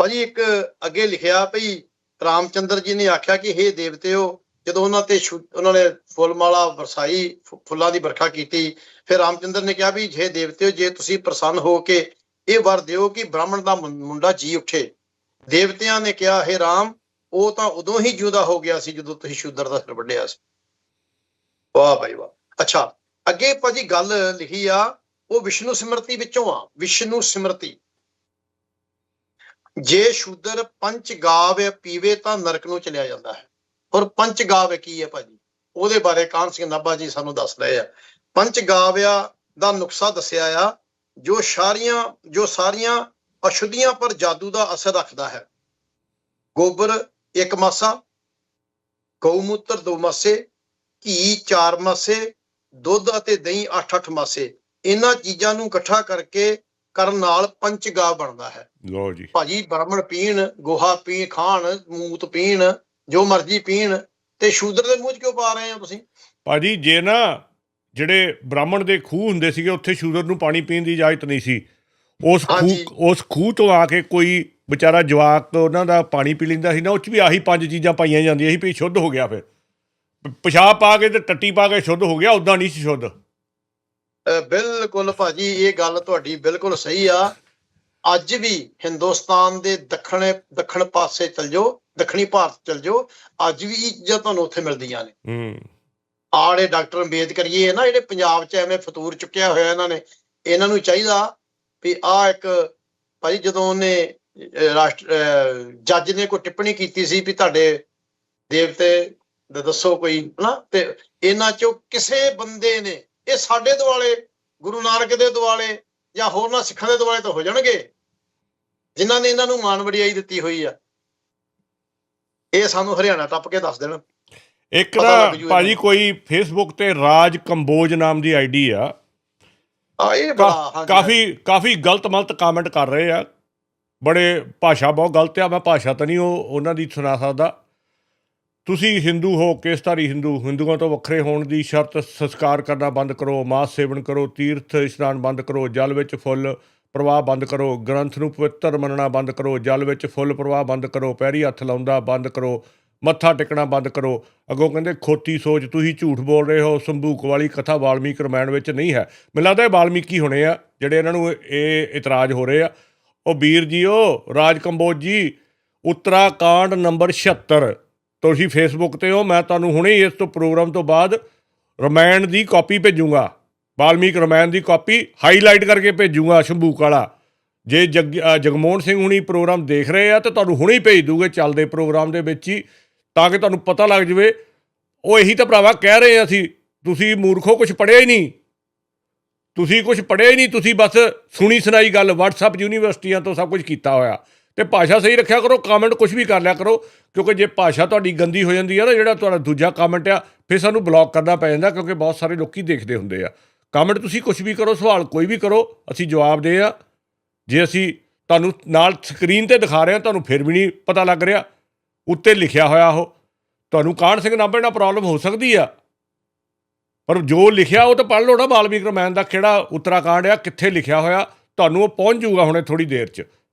ਭਾਜੀ ਇੱਕ ਅੱਗੇ ਲਿਖਿਆ ਭਈ ਰਾਮਚੰਦਰ ਜੀ ਨੇ ਆਖਿਆ ਕਿ हे ਦੇਵਤਿਓ, ਜਦੋਂ ਉਹਨਾਂ ਤੇ ਛੁ- ਉਹਨਾਂ ਨੇ ਫੁੱਲ ਮਾਲਾ ਵਰਸਾਈ ਫੁੱਲਾਂ ਦੀ ਵਰਖਾ ਕੀਤੀ, ਫਿਰ ਰਾਮਚੰਦਰ ਨੇ ਕਿਹਾ ਵੀ ਜੇ ਦੇਵਤਿਓ, ਜੇ ਤੁਸੀਂ ਪ੍ਰਸੰਨ ਹੋ ਕੇ ਇਹ ਵਰ ਦਿਓ ਕਿ ਬ੍ਰਾਹਮਣ ਦਾ ਮੁੰਡਾ ਜੀ ਉੱਠੇ। ਦੇਵਤਿਆਂ ਨੇ ਕਿਹਾ हे ਰਾਮ, ਉਹ ਤਾਂ ਉਦੋਂ ਹੀ ਜਿਉਂਦਾ ਹੋ ਗਿਆ ਸੀ ਜਦੋਂ ਤੁਸੀਂ ਸ਼ੂਦਰ ਦਾ ਸਿਰ ਵੱਢਿਆ ਸੀ। ਵਾਹ ਭਾਈ ਵਾਹ। ਅੱਛਾ, ਅੱਗੇ ਭਾਜੀ ਗੱਲ ਲਿਖੀ ਆ, ਉਹ ਵਿਸ਼ਨੂੰ ਸਿਮਰਤੀ ਵਿੱਚੋਂ ਆ, ਵਿਸ਼ਨੂੰ ਸਿਮਰਤੀ। ਜੇ ਸ਼ੂਦਰ ਪੰਚ ਗਾਵ ਪੀਵੇ ਤਾਂ ਨਰਕ ਨੂੰ ਚਲਿਆ ਜਾਂਦਾ ਹੈ। ਔਰ ਪੰਚ ਗਾਵ ਕੀ ਹੈ ਭਾਜੀ? ਉਹਦੇ ਬਾਰੇ ਕਾਨ ਸਿੰਘ ਨਾਭਾ ਜੀ ਸਾਨੂੰ ਦੱਸ ਰਹੇ ਆ। ਪੰਚ ਗਾਵਿਆ ਦਾ ਨੁਕਸਾ ਦੱਸਿਆ ਆ, ਜੋ ਸਾਰੀਆਂ ਜੋ ਸਾਰੀਆਂ ਅਸ਼ੁੱਧੀਆਂ ਪਰ ਜਾਦੂ ਦਾ ਅਸਰ ਰੱਖਦਾ ਹੈ। ਗੋਬਰ ਇੱਕ ਮਾਸਾ, ਗਊਮੂਤਰ ਦੋ ਮਾਸੇ, ਘੀ ਚਾਰ ਮਾਸੇ, ਦੁੱਧ ਅਤੇ ਦਹੀਂ 8-8 ਮਾਸੇ। ਇਹਨਾਂ ਚੀਜ਼ਾਂ ਨੂੰ ਇਕੱਠਾ ਕਰਕੇ ਕਰਨ ਨਾਲ ਪੰਚਗਾਵ ਬਣਦਾ ਹੈ। ਲੋ ਜੀ। ਭਾਜੀ ਬ੍ਰਾਹਮਣ ਪੀਣ ਗੋਹਾ ਪੀ ਖਾਣ ਮੂਤ ਪੀਣ ਜੋ ਮਰਜ਼ੀ ਪੀਣ ਤੇ ਸ਼ੂਦਰ ਦੇ ਮੂੰਹ 'ਚ ਕਿਉਂ ਪਾ ਰਹੇ ਹੋ ਤੁਸੀਂ? ਭਾਜੀ ਜੇ ਨਾ ਜਿਹੜੇ ਬ੍ਰਾਹਮਣ ਦੇ ਖੂਹ ਹੁੰਦੇ ਸੀਗੇ ਉੱਥੇ ਸ਼ੂਦਰ ਨੂੰ ਪਾਣੀ ਪੀਣ ਦੀ ਇਜਾਜ਼ਤ ਨਹੀਂ ਸੀ। ਉਸ। ਖੂਹ ਉਸ ਖੂਹ ਤੋਂ ਆ ਕੇ ਕੋਈ ਵਿਚਾਰਾ ਜਵਾਕ ਉਹਨਾਂ ਦਾ ਪਾਣੀ ਪੀ ਲੈਂਦਾ ਸੀ ਨਾ ਉਹ ਚ ਵੀ ਆਹੀ ਪੰਜ ਚੀਜ਼ਾਂ ਪਾਈਆਂ ਜਾਂਦੀਆਂ ਸੀ ਵੀ ਸ਼ੁੱਧ ਹੋ ਗਿਆ ਫਿਰ। ਪਿਸ਼ਾਬ ਪਾ ਕੇ ਤੇ ਟੱਟੀ ਪਾ ਕੇ ਸ਼ੁੱਧ ਹੋ ਗਿਆ ਉਦਾਂ ਨਹੀਂ ਸੀ ਸ਼ੁੱਧ। ਬਿਲਕੁਲ ਭਾਜੀ ਇਹ ਗੱਲ ਤੁਹਾਡੀ ਬਿਲਕੁਲ ਸਹੀ ਆ। ਅੱਜ ਵੀ ਹਿੰਦੁਸਤਾਨ ਦੇ ਦੱਖਣ ਦੱਖਣ ਪਾਸੇ ਚਲ ਜਾਓ ਦੱਖਣੀ ਭਾਰਤ ਚਲ ਜਾਓ ਅੱਜ ਵੀ ਚੀਜ਼ਾਂ ਤੁਹਾਨੂੰ ਉੱਥੇ ਮਿਲਦੀਆਂ ਨੇ। ਹੂੰ। ਆੜੇ ਡਾਕਟਰ ਅੰਬੇਦਕਰ ਜੀ ਹੈ ਨਾ ਜਿਹੜੇ ਪੰਜਾਬ 'ਚ ਐਵੇਂ ਫਤੂਰ ਚੁੱਕਿਆ ਹੋਇਆ ਇਹਨਾਂ ਨੇ ਇਹਨਾਂ ਨੂੰ ਚਾਹੀਦਾ ਵੀ ਆ ਇੱਕ ਭਾਈ ਜਦੋਂ ਉਹਨੇ ਰਾਸ਼ਟਰ ਜੱਜ ਨੇ ਕੋਈ ਟਿੱਪਣੀ ਕੀਤੀ ਸੀ ਵੀ ਤੁਹਾਡੇ ਦੇਵਤੇ ਦੱਸੋ ਕੋਈ ਹਨਾ? ਤੇ ਇਹਨਾਂ 'ਚੋਂ ਕਿਸੇ ਬੰਦੇ ਨੇ ਇਹ ਸਾਡੇ ਦੁਆਲੇ ਗੁਰੂ ਨਾਨਕ ਦੇ ਦੁਆਲੇ ਜਾਂ ਹੋਰਨਾਂ ਸਿੱਖਾਂ ਦੇ ਦੁਆਲੇ ਤਾਂ ਹੋ ਜਾਣਗੇ ਜਿਨ੍ਹਾਂ ਨੇ ਇਹਨਾਂ ਨੂੰ ਮਾਣ ਵਡਿਆਈ ਦਿੱਤੀ ਹੋਈ ਆ। ਇਹ ਸਾਨੂੰ ਹਰਿਆਣਾ ਟੱਪ ਕੇ ਦੱਸ ਦੇਣ। ਇੱਕ ਨਾ ਭਾਜੀ। ਕੋਈ ਫੇਸਬੁੱਕ ਤੇ ਰਾਜ ਕੰਬੋਜ ਨਾਮ ਦੀ ਆਈਡੀ ਆ। ਆ ਇਹ ਬੜਾ ਕਾਫੀ ਕਾਫੀ ਗਲਤ ਮਲਤ ਕਮੈਂਟ ਕਰ ਰਹੇ ਆ। ਬੜੇ ਭਾਸ਼ਾ ਬਹੁਤ ਗਲਤ ਆ ਮੈਂ ਭਾਸ਼ਾ ਤਾਂ ਨਹੀਂ ਉਹ ਉਹਨਾਂ ਦੀ ਸੁਣਾ ਸਕਦਾ। ਤੁਸੀਂ ਹਿੰਦੂ ਹੋ, ਕੇਸਧਾਰੀ ਹਿੰਦੂ, ਹਿੰਦੂਆਂ ਤੋਂ ਵੱਖਰੇ ਹੋਣ ਦੀ ਸ਼ਰਤ ਸੰਸਕਾਰ ਕਰਨਾ ਬੰਦ ਕਰੋ, ਮਾਸ ਸੇਵਨ ਕਰੋ, ਤੀਰਥ ਇਸ਼ਨਾਨ ਬੰਦ ਕਰੋ, ਜਲ ਵਿੱਚ ਫੁੱਲ ਪ੍ਰਵਾਹ ਬੰਦ ਕਰੋ, ਗ੍ਰੰਥ ਨੂੰ ਪਵਿੱਤਰ ਮੰਨਣਾ ਬੰਦ ਕਰੋ, ਜਲ ਵਿੱਚ ਫੁੱਲ ਪ੍ਰਵਾਹ ਬੰਦ ਕਰੋ, ਪੈਰੀ ਹੱਥ ਲਾਉਂਦਾ ਬੰਦ ਕਰੋ, ਮੱਥਾ ਟੇਕਣਾ ਬੰਦ ਕਰੋ। ਅੱਗੋਂ ਕਹਿੰਦੇ, ਖੋਤੀ ਸੋਚ, ਤੁਸੀਂ ਝੂਠ ਬੋਲ ਰਹੇ ਹੋ, ਸੰਭੂਕ ਵਾਲੀ ਕਥਾ ਵਾਲਮੀਕ ਰਮਾਇਣ ਵਿੱਚ ਨਹੀਂ ਹੈ। ਮੈਨੂੰ ਲੱਗਦਾ ਇਹ ਵਾਲਮੀਕੀ ਹੋਣੇ ਆ, ਜਿਹੜੇ ਇਹਨਾਂ ਨੂੰ ਇਹ ਇਤਰਾਜ਼ ਹੋ ਰਹੇ ਆ। ਉਹ ਵੀਰ ਜੀਓ, ਰਾਜ ਕੰਬੋਜ ਜੀ, ਉੱਤਰਾਖੰਡ ਨੰਬਰ 76 ਤੁਸੀਂ ਫੇਸਬੁੱਕ ਤੇ ਹੋ, ਮੈਂ ਤੁਹਾਨੂੰ ਹੁਣੇ ਇਸ ਤੋਂ ਪ੍ਰੋਗਰਾਮ ਤੋਂ ਬਾਅਦ ਰਮਾਇਣ ਦੀ ਕਾਪੀ ਭੇਜੂੰਗਾ। ਵਾਲਮੀਕ ਰਮਾਇਣ ਦੀ ਕਾਪੀ ਹਾਈਲਾਈਟ ਕਰਕੇ ਭੇਜੂੰਗਾ ਸ਼ੰਭੂਕ ਵਾਲਾ। ਜੇ ਜਗ ਜਗਮੋਹਨ ਸਿੰਘ ਹੁਣੀ ਪ੍ਰੋਗਰਾਮ ਦੇਖ ਰਹੇ ਆ, ਤਾਂ ਤੁਹਾਨੂੰ ਹੁਣੇ ਹੀ ਭੇਜ ਦੂਗੇ ਚੱਲਦੇ ਪ੍ਰੋਗਰਾਮ ਦੇ ਵਿੱਚ ਹੀ, ਤਾਂ ਕਿ ਤੁਹਾਨੂੰ ਪਤਾ ਲੱਗ ਜਵੇ, ਉਹ ਇਹੀ ਤਾਂ ਭਰਾਵਾ ਕਹਿ ਰਹੇ ਆ ਅਸੀਂ, ਤੁਸੀਂ ਮੂਰਖੋ ਕੁਝ ਪੜ੍ਹਿਆ ਹੀ ਨਹੀਂ। ਤੁਸੀਂ ਕੁਝ ਪੜ੍ਹਿਆ ਹੀ ਨਹੀਂ, ਤੁਸੀਂ ਬਸ ਸੁਣੀ ਸੁਣਾਈ ਗੱਲ, WhatsApp ਯੂਨੀਵਰਸਿਟੀਆਂ ਤੋਂ ਸਭ ਕੁਝ ਕੀਤਾ ਹੋਇਆ। ਤੇ ਭਾਸ਼ਾ ਸਹੀ ਰੱਖਿਆ ਕਰੋ ਕਮੈਂਟ ਕੁਝ ਵੀ ਕਰ ਲਿਆ ਕਰੋ, ਕਿਉਂਕਿ ਜੇ ਭਾਸ਼ਾ ਤੁਹਾਡੀ ਗੰਦੀ ਹੋ ਜਾਂਦੀ ਹੈ ਨਾ, ਜਿਹੜਾ ਤੁਹਾਡਾ ਦੂਜਾ ਕਮੈਂਟ ਆ, ਫਿਰ ਸਾਨੂੰ ਬਲੌਕ ਕਰਨਾ ਪੈ ਜਾਂਦਾ, ਕਿਉਂਕਿ ਬਹੁਤ ਸਾਰੇ ਲੋਕੀ ਦੇਖਦੇ ਹੁੰਦੇ ਆ। ਕਮੈਂਟ ਤੁਸੀਂ ਕੁਝ ਵੀ ਕਰੋ, ਸਵਾਲ ਕੋਈ ਵੀ ਕਰੋ, ਅਸੀਂ ਜਵਾਬ ਦੇ ਆ। ਜੇ ਅਸੀਂ ਤੁਹਾਨੂੰ ਨਾਲ ਸਕਰੀਨ ਤੇ ਦਿਖਾ ਰਹੇ ਹਾਂ ਤੁਹਾਨੂੰ ਫਿਰ ਵੀ ਨਹੀਂ ਪਤਾ ਲੱਗ ਰਿਹਾ। ਉੱਤੇ ਲਿਖਿਆ ਹੋਇਆ ਉਹ। ਤੁਹਾਨੂੰ ਕਾਹਨ ਸਿੰਘ ਨਾਭੇ ਨਾਲ ਪ੍ਰੋਬਲਮ ਹੋ ਸਕਦੀ ਆ? ਪਰ ਜੋ ਲਿਖਿਆ, ਉਹ ਤਾਂ ਪੜ੍ਹ ਲਓ ਨਾ ਵਾਲਮੀਕ ਰਮਾਇਣ ਦਾ ਕਿਹੜਾ ਉੱਤਰਾਖੰਡ ਆ, ਕਿੱਥੇ ਲਿਖਿਆ ਹੋਇਆ, ਤੁਹਾਨੂੰ ਉਹ ਪਹੁੰਚ ਜਾਊਗਾ ਹੁਣੇ ਥੋੜੀ ਦੇਰ 'ਚ।